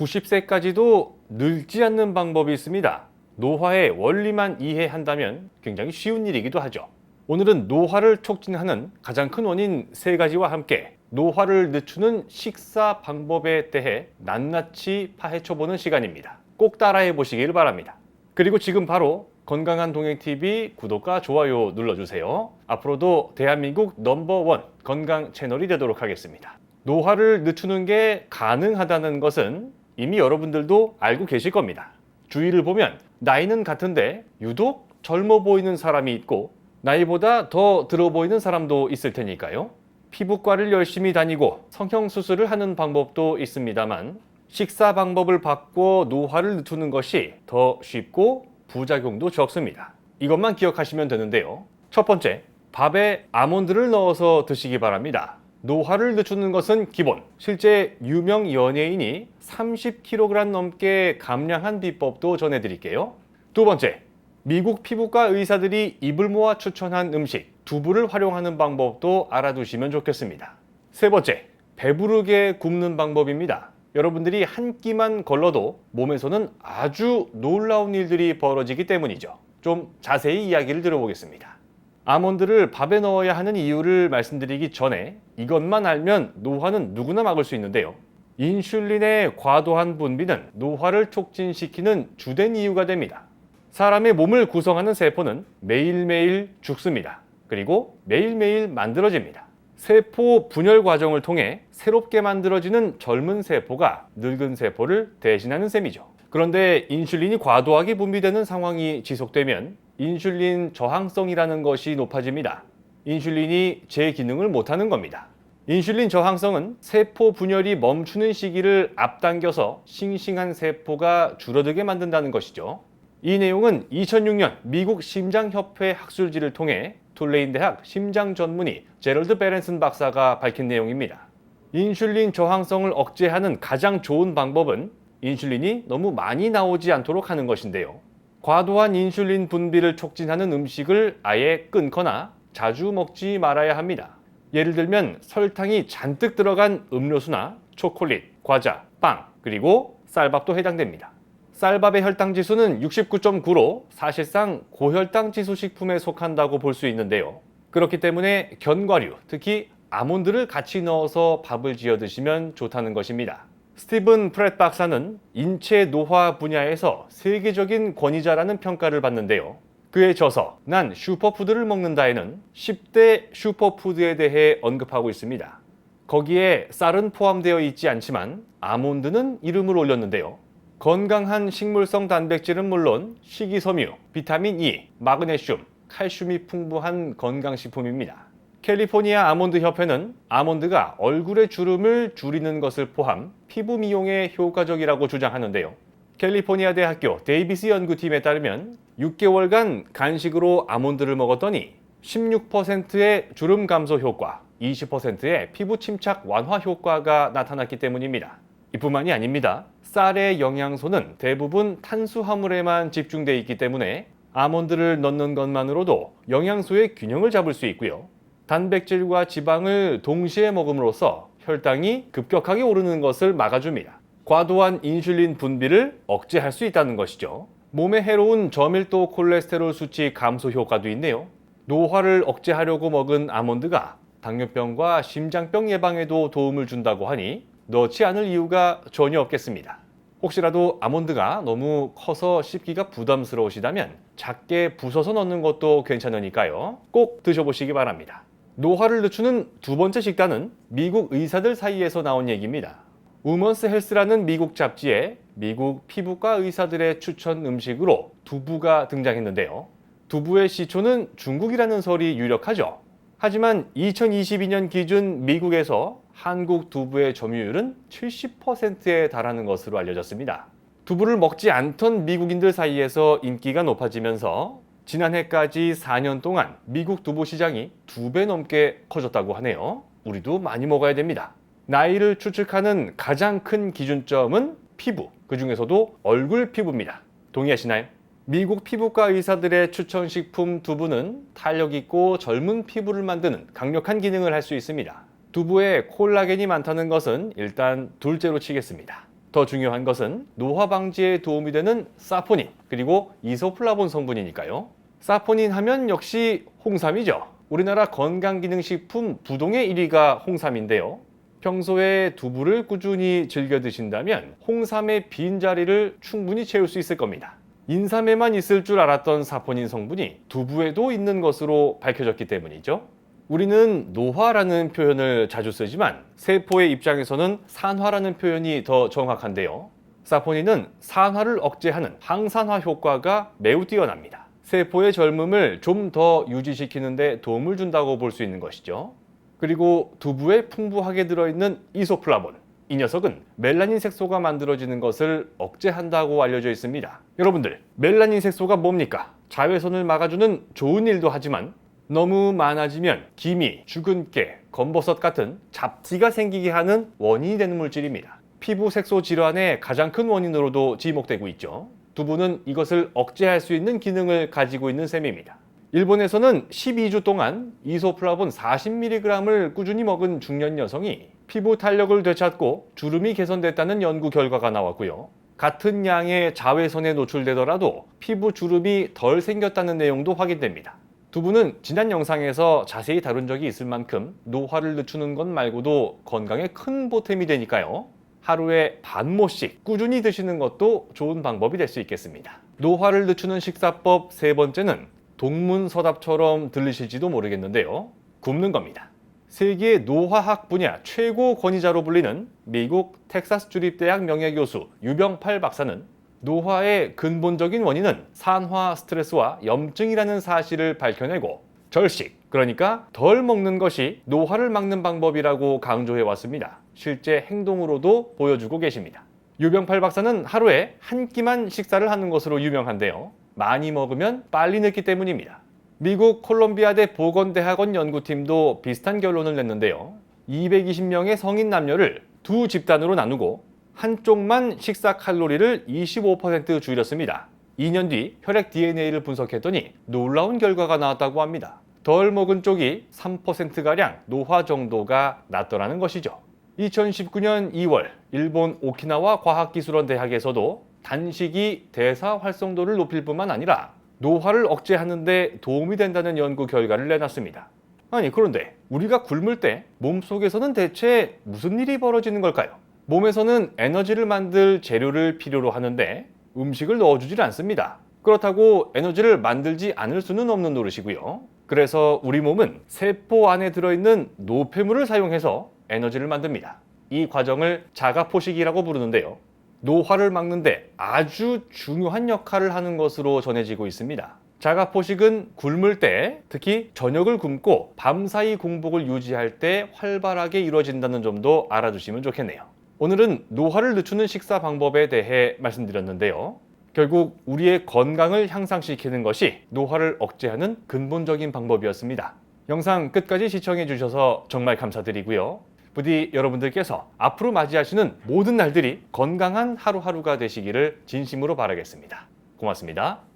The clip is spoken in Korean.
90세까지도 늙지 않는 방법이 있습니다. 노화의 원리만 이해한다면 굉장히 쉬운 일이기도 하죠. 오늘은 노화를 촉진하는 가장 큰 원인 세 가지와 함께 노화를 늦추는 식사 방법에 대해 낱낱이 파헤쳐보는 시간입니다. 꼭 따라해 보시길 바랍니다. 그리고 지금 바로 건강한 동행TV 구독과 좋아요 눌러주세요. 앞으로도 대한민국 넘버원 건강 채널이 되도록 하겠습니다. 노화를 늦추는 게 가능하다는 것은 이미 여러분들도 알고 계실 겁니다. 주위를 보면 나이는 같은데 유독 젊어 보이는 사람이 있고 나이보다 더 들어 보이는 사람도 있을 테니까요. 피부과를 열심히 다니고 성형수술을 하는 방법도 있습니다만 식사 방법을 바꿔 노화를 늦추는 것이 더 쉽고 부작용도 적습니다. 이것만 기억하시면 되는데요. 첫 번째, 밥에 아몬드를 넣어서 드시기 바랍니다. 노화를 늦추는 것은 기본. 실제 유명 연예인이 30kg 넘게 감량한 비법도 전해드릴게요. 두 번째, 미국 피부과 의사들이 입을 모아 추천한 음식, 두부를 활용하는 방법도 알아두시면 좋겠습니다. 세 번째, 배부르게 굽는 방법입니다. 여러분들이 한 끼만 걸러도 몸에서는 아주 놀라운 일들이 벌어지기 때문이죠. 좀 자세히 이야기를 들어보겠습니다. 아몬드를 밥에 넣어야 하는 이유를 말씀드리기 전에 이것만 알면 노화는 누구나 막을 수 있는데요. 인슐린의 과도한 분비는 노화를 촉진시키는 주된 이유가 됩니다. 사람의 몸을 구성하는 세포는 매일매일 죽습니다. 그리고 매일매일 만들어집니다. 세포 분열 과정을 통해 새롭게 만들어지는 젊은 세포가 늙은 세포를 대신하는 셈이죠. 그런데 인슐린이 과도하게 분비되는 상황이 지속되면 인슐린 저항성이라는 것이 높아집니다. 인슐린이 제 기능을 못하는 겁니다. 인슐린 저항성은 세포 분열이 멈추는 시기를 앞당겨서 싱싱한 세포가 줄어들게 만든다는 것이죠. 이 내용은 2006년 미국 심장협회 학술지를 통해 툴레인 대학 심장 전문의 제럴드 베렌슨 박사가 밝힌 내용입니다. 인슐린 저항성을 억제하는 가장 좋은 방법은 인슐린이 너무 많이 나오지 않도록 하는 것인데요. 과도한 인슐린 분비를 촉진하는 음식을 아예 끊거나 자주 먹지 말아야 합니다. 예를 들면 설탕이 잔뜩 들어간 음료수나 초콜릿, 과자, 빵, 그리고 쌀밥도 해당됩니다. 쌀밥의 혈당 지수는 69.9로 사실상 고혈당 지수 식품에 속한다고 볼 수 있는데요. 그렇기 때문에 견과류, 특히 아몬드를 같이 넣어서 밥을 지어 드시면 좋다는 것입니다. 스티븐 프렛 박사는 인체 노화 분야에서 세계적인 권위자라는 평가를 받는데요. 그의 저서 난 슈퍼푸드를 먹는다에는 10대 슈퍼푸드에 대해 언급하고 있습니다. 거기에 쌀은 포함되어 있지 않지만 아몬드는 이름을 올렸는데요. 건강한 식물성 단백질은 물론 식이섬유, 비타민 E, 마그네슘, 칼슘이 풍부한 건강식품입니다. 캘리포니아 아몬드 협회는 아몬드가 얼굴의 주름을 줄이는 것을 포함 피부 미용에 효과적이라고 주장하는데요. 캘리포니아 대학교 데이비스 연구팀에 따르면 6개월간 간식으로 아몬드를 먹었더니 16%의 주름 감소 효과, 20%의 피부 침착 완화 효과가 나타났기 때문입니다. 이뿐만이 아닙니다. 쌀의 영양소는 대부분 탄수화물에만 집중되어 있기 때문에 아몬드를 넣는 것만으로도 영양소의 균형을 잡을 수 있고요. 단백질과 지방을 동시에 먹음으로써 혈당이 급격하게 오르는 것을 막아줍니다. 과도한 인슐린 분비를 억제할 수 있다는 것이죠. 몸에 해로운 저밀도 콜레스테롤 수치 감소 효과도 있네요. 노화를 억제하려고 먹은 아몬드가 당뇨병과 심장병 예방에도 도움을 준다고 하니 넣지 않을 이유가 전혀 없겠습니다. 혹시라도 아몬드가 너무 커서 씹기가 부담스러우시다면 작게 부숴서 넣는 것도 괜찮으니까요. 꼭 드셔보시기 바랍니다. 노화를 늦추는 두 번째 식단은 미국 의사들 사이에서 나온 얘기입니다. 우먼스 헬스라는 미국 잡지에 미국 피부과 의사들의 추천 음식으로 두부가 등장했는데요. 두부의 시초는 중국이라는 설이 유력하죠. 하지만 2022년 기준 미국에서 한국 두부의 점유율은 70%에 달하는 것으로 알려졌습니다. 두부를 먹지 않던 미국인들 사이에서 인기가 높아지면서 지난해까지 4년 동안 미국 두부 시장이 두 배 넘게 커졌다고 하네요. 우리도 많이 먹어야 됩니다. 나이를 추측하는 가장 큰 기준점은 피부, 그 중에서도 얼굴 피부입니다. 동의하시나요? 미국 피부과 의사들의 추천 식품 두부는 탄력 있고 젊은 피부를 만드는 강력한 기능을 할 수 있습니다. 두부에 콜라겐이 많다는 것은 일단 둘째로 치겠습니다. 더 중요한 것은 노화 방지에 도움이 되는 사포닌 그리고 이소플라본 성분이니까요. 사포닌 하면 역시 홍삼이죠. 우리나라 건강기능식품 부동의 1위가 홍삼인데요. 평소에 두부를 꾸준히 즐겨 드신다면 홍삼의 빈자리를 충분히 채울 수 있을 겁니다. 인삼에만 있을 줄 알았던 사포닌 성분이 두부에도 있는 것으로 밝혀졌기 때문이죠. 우리는 노화라는 표현을 자주 쓰지만 세포의 입장에서는 산화라는 표현이 더 정확한데요. 사포닌은 산화를 억제하는 항산화 효과가 매우 뛰어납니다. 세포의 젊음을 좀 더 유지시키는데 도움을 준다고 볼 수 있는 것이죠. 그리고 두부에 풍부하게 들어있는 이소플라본. 이 녀석은 멜라닌 색소가 만들어지는 것을 억제한다고 알려져 있습니다. 여러분들, 멜라닌 색소가 뭡니까? 자외선을 막아주는 좋은 일도 하지만 너무 많아지면 기미, 죽은 깨, 검버섯 같은 잡티가 생기게 하는 원인이 되는 물질입니다. 피부 색소 질환의 가장 큰 원인으로도 지목되고 있죠. 두부는 이것을 억제할 수 있는 기능을 가지고 있는 셈입니다. 일본에서는 12주 동안 이소플라본 40mg을 꾸준히 먹은 중년 여성이 피부 탄력을 되찾고 주름이 개선됐다는 연구 결과가 나왔고요. 같은 양의 자외선에 노출되더라도 피부 주름이 덜 생겼다는 내용도 확인됩니다. 두부는 지난 영상에서 자세히 다룬 적이 있을 만큼 노화를 늦추는 것 말고도 건강에 큰 보탬이 되니까요. 하루에 반 모씩 꾸준히 드시는 것도 좋은 방법이 될 수 있겠습니다. 노화를 늦추는 식사법 세 번째는 동문서답처럼 들리실지도 모르겠는데요. 굽는 겁니다. 세계 노화학 분야 최고 권위자로 불리는 미국 텍사스 주립대학 명예교수 유병팔 박사는 노화의 근본적인 원인은 산화 스트레스와 염증이라는 사실을 밝혀내고 절식, 그러니까 덜 먹는 것이 노화를 막는 방법이라고 강조해 왔습니다. 실제 행동으로도 보여주고 계십니다. 유병팔 박사는 하루에 한 끼만 식사를 하는 것으로 유명한데요. 많이 먹으면 빨리 늙기 때문입니다. 미국 콜롬비아대 보건대학원 연구팀도 비슷한 결론을 냈는데요. 220명의 성인 남녀를 두 집단으로 나누고 한쪽만 식사 칼로리를 25% 줄였습니다. 2년 뒤 혈액 DNA를 분석했더니 놀라운 결과가 나왔다고 합니다. 덜 먹은 쪽이 3%가량 노화 정도가 낮더라는 것이죠. 2019년 2월 일본 오키나와 과학기술원 대학에서도 단식이 대사 활성도를 높일 뿐만 아니라 노화를 억제하는 데 도움이 된다는 연구 결과를 내놨습니다. 아니 그런데 우리가 굶을 때 몸속에서는 대체 무슨 일이 벌어지는 걸까요? 몸에서는 에너지를 만들 재료를 필요로 하는데 음식을 넣어주질 않습니다. 그렇다고 에너지를 만들지 않을 수는 없는 노릇이고요. 그래서 우리 몸은 세포 안에 들어있는 노폐물을 사용해서 에너지를 만듭니다. 이 과정을 자가포식이라고 부르는데요. 노화를 막는데 아주 중요한 역할을 하는 것으로 전해지고 있습니다. 자가포식은 굶을 때, 특히 저녁을 굶고 밤사이 공복을 유지할 때 활발하게 이루어진다는 점도 알아두시면 좋겠네요. 오늘은 노화를 늦추는 식사 방법에 대해 말씀드렸는데요. 결국 우리의 건강을 향상시키는 것이 노화를 억제하는 근본적인 방법이었습니다. 영상 끝까지 시청해 주셔서 정말 감사드리고요. 부디 여러분들께서 앞으로 맞이하시는 모든 날들이 건강한 하루하루가 되시기를 진심으로 바라겠습니다. 고맙습니다.